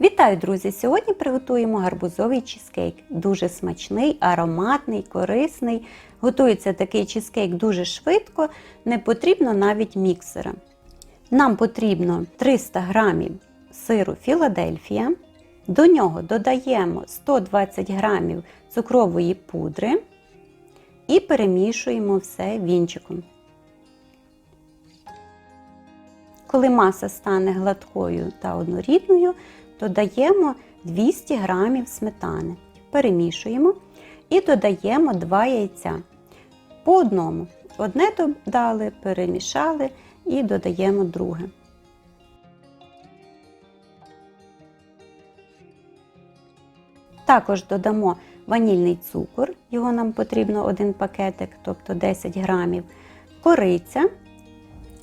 Вітаю, друзі! Сьогодні приготуємо гарбузовий чизкейк. Дуже смачний, ароматний, корисний. Готується такий чизкейк дуже швидко, не потрібно навіть міксера. Нам потрібно 300 г сиру Філадельфія. До нього додаємо 120 г цукрової пудри і перемішуємо все вінчиком. Коли маса стане гладкою та однорідною, додаємо 200 г сметани, перемішуємо і додаємо 2 яйця. По одному. Одне додали, перемішали і додаємо друге. Також додамо ванільний цукор, його нам потрібно один пакетик, тобто 10 грамів, кориця.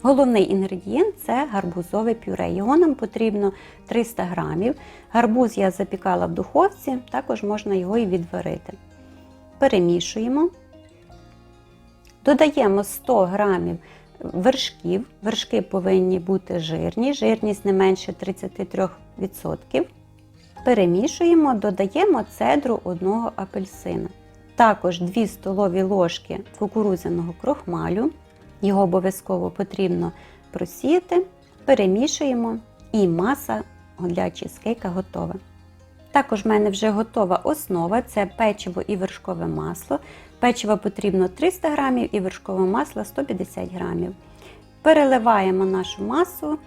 Головний інгредієнт це гарбузове пюре. Його нам потрібно 300 грамів. Гарбуз я запікала в духовці, також можна його і відварити. Перемішуємо. Додаємо 100 грамів вершків. Вершки повинні бути жирні, жирність не менше 33%. Перемішуємо, додаємо цедру одного апельсина. Також 2 столові ложки кукурудзяного крохмалю. Його обов'язково потрібно просіяти, перемішуємо і маса для чизкейка готова. Також в мене вже готова основа це печиво і вершкове масло. Печиво потрібно 300 г і вершкове масло 150 г. Переливаємо нашу масу,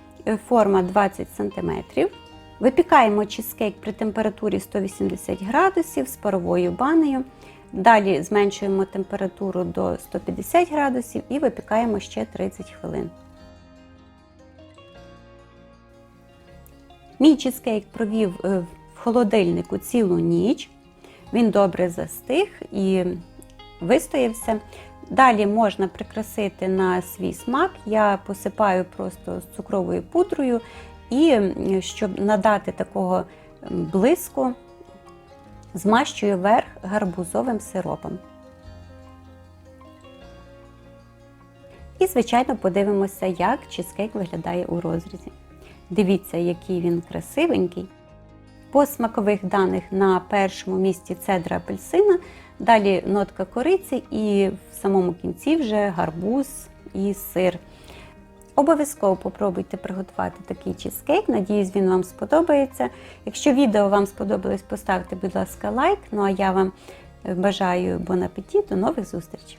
форма 20 см. Випікаємо чизкейк при температурі 180 градусів з паровою банею. Далі зменшуємо температуру до 150 градусів і випікаємо ще 30 хвилин. Мій чизкейк провів в холодильнику цілу ніч. Він добре застиг і вистоявся. Далі можна прикрасити на свій смак. Я посипаю просто з цукровою пудрою і щоб надати такого блиску, змащую верх гарбузовим сиропом. І, звичайно, подивимося, як чизкейк виглядає у розрізі. Дивіться, який він красивенький. По смакових даних на першому місці цедра апельсина, далі нотка кориці і в самому кінці вже гарбуз і сир. Обов'язково попробуйте приготувати такий чизкейк. Надіюсь, він вам сподобається. Якщо відео вам сподобалось, поставте, будь ласка, лайк. Ну а я вам бажаю бон до нових зустрічей!